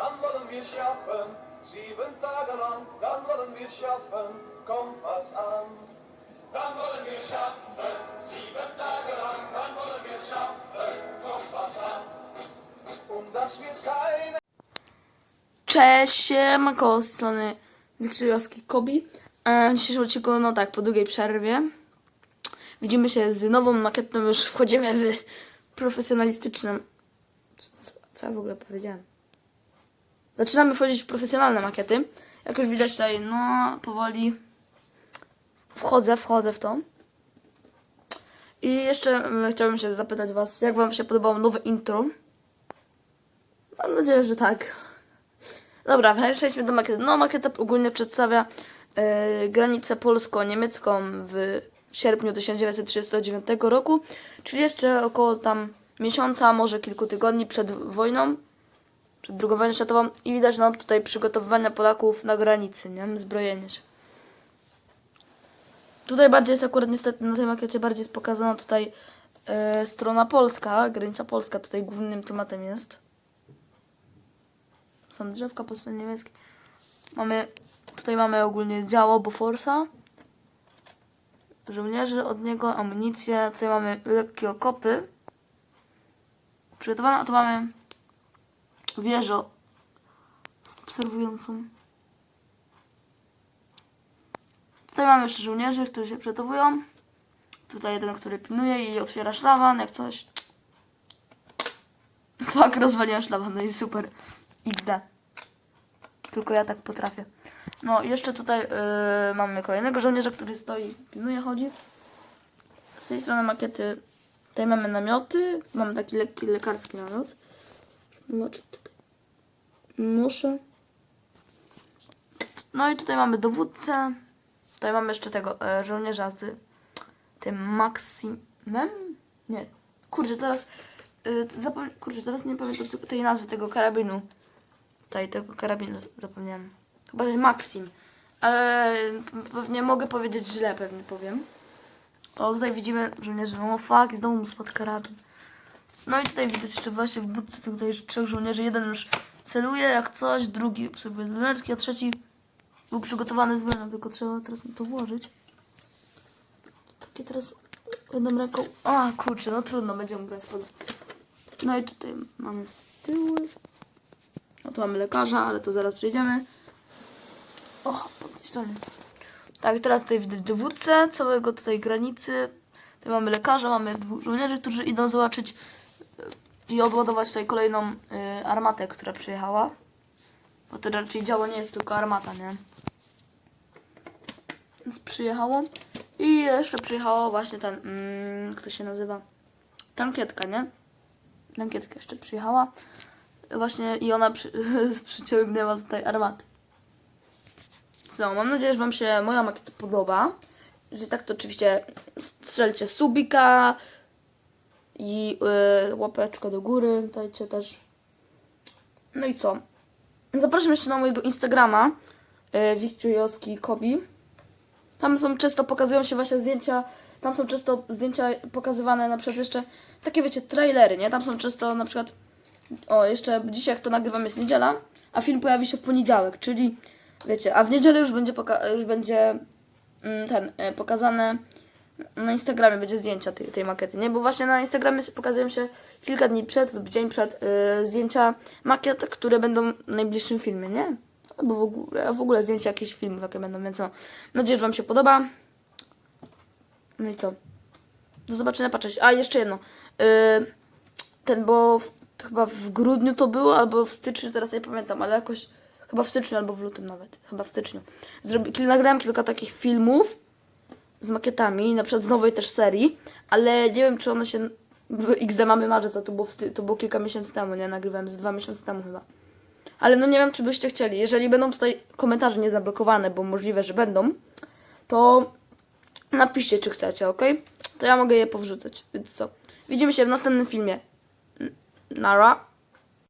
dann wollen wir schaffen. Sieben Tage lang, dann wollen wir schaffen. An. Dann wollen wir schaffen. Sieben Tage lang, dann wollen wir schaffen. An. Und das wird keine Cześć, siemanko, z strony Wiktoriowski Kobi. E, w dzisiejszym odcinku, no tak, po długiej przerwie widzimy się z nową makietą, już wchodzimy w profesjonalistyczną... Co, co ja w ogóle powiedziałem? Zaczynamy wchodzić w profesjonalne makiety. Jak już widać tutaj, no, powoli wchodzę, wchodzę w to. I jeszcze e, chciałbym się zapytać Was, jak Wam się podobało nowe intro? Mam nadzieję, że tak. Dobra, przejdźmy do makiety. No, makieta ogólnie przedstawia e, granicę polsko-niemiecką w sierpniu 1939 roku, czyli jeszcze około tam miesiąca, może kilku tygodni przed wojną, przed II wojną światową i widać no tutaj przygotowywania Polaków na granicy, nie? Zbrojenie się. Tutaj bardziej jest akurat niestety na tej makiecie bardziej jest pokazana tutaj e, strona polska, granica polska tutaj głównym tematem jest. Są drzewka po stronie niemieckiej. Mamy, tutaj mamy ogólnie działo Boforsa. Żołnierzy od niego, amunicję. Tutaj mamy lekkie okopy. Przygotowane, a tu mamy wieżę z obserwującą. Tutaj mamy jeszcze żołnierzy, którzy się przygotowują. Tutaj jeden, który pilnuje i otwiera szlaban, jak coś. Fuck, rozwaliłem szlaban, no i super. XD. Tylko ja tak potrafię. No, jeszcze tutaj yy, mamy kolejnego żołnierza, który stoi, pilnuje, chodzi. Z tej strony makiety tutaj mamy namioty. Mamy taki lekki lekarski namiot. Zobaczcie tutaj. Muszę. No i tutaj mamy dowódcę. Tutaj mamy jeszcze tego e, żołnierza z tym Maximem. Nie. Kurczę, teraz. Zapom- kurczę, teraz nie pamiętam te- tej nazwy tego karabinu. Tutaj tego karabinu zapomniałem. Chyba, że Maxim. Ale pewnie mogę powiedzieć źle, pewnie powiem. O, tutaj widzimy żołnierzy. No fuck, znowu mu spadł karabin. No i tutaj widać jeszcze właśnie w budce tutaj trzech żołnierzy. Jeden już celuje jak coś, drugi obserwuje lunerski, a trzeci był przygotowany z bronią, tylko trzeba teraz mu to włożyć. Takie teraz jedną ręką. A kurczę, no trudno, będzie mu broń spadła. No i tutaj mamy z tyłu. No tu mamy lekarza, ale to zaraz przejdziemy. O, po tej stronie. Tak, teraz tutaj widać dowódcę całego tutaj granicy. Tutaj mamy lekarza, mamy dwóch żołnierzy, którzy idą zobaczyć i odładować tutaj kolejną y, armatę, która przyjechała. Bo to raczej działo nie jest tylko armata, nie? Więc przyjechało. I jeszcze przyjechało właśnie ten, mm, kto się nazywa? Tankietka, nie? Tankietka jeszcze przyjechała. Właśnie i ona przy, przyciągnęła tutaj armatę. Co, mam nadzieję, że Wam się moja makieta podoba. Jeżeli tak, to oczywiście strzelcie subika i yy, łapeczkę do góry. Dajcie też. No i co? Zapraszam jeszcze na mojego Instagrama yy, Wikciujowski Kobi. Tam są często pokazują się właśnie zdjęcia. Tam są często zdjęcia pokazywane na przykład jeszcze takie wiecie, trailery, nie? Tam są często na przykład o, jeszcze dzisiaj jak to nagrywam jest niedziela, a film pojawi się w poniedziałek, czyli wiecie, a w niedzielę już będzie, poka- już będzie mm, ten e, pokazane na Instagramie będzie zdjęcia tej, tej makiety, nie? Bo właśnie na Instagramie pokazują się kilka dni przed lub dzień przed e, zdjęcia makiet, które będą w najbliższym filmie, nie? Albo w ogóle, w ogóle zdjęcia jakichś filmów, jakie będą, więc no. Mam nadzieję, że Wam się podoba. No i co? Do zobaczenia, patrzeć. A, jeszcze jedno. Yy, ten, bo w, chyba w grudniu to było, albo w styczniu, teraz nie pamiętam, ale jakoś chyba w styczniu albo w lutym nawet, chyba w styczniu. Zrobi, nagrałem kilka takich filmów z makietami, na przykład z nowej też serii, ale nie wiem, czy one się XD mamy marzec, a to było, to było kilka miesięcy temu, nie? Nagrywałem z dwa miesiące temu chyba. Ale no nie wiem, czy byście chcieli. Jeżeli będą tutaj komentarze niezablokowane, bo możliwe, że będą, to napiszcie, czy chcecie, ok? To ja mogę je powrzucać. Więc co? Widzimy się w następnym filmie. Nara.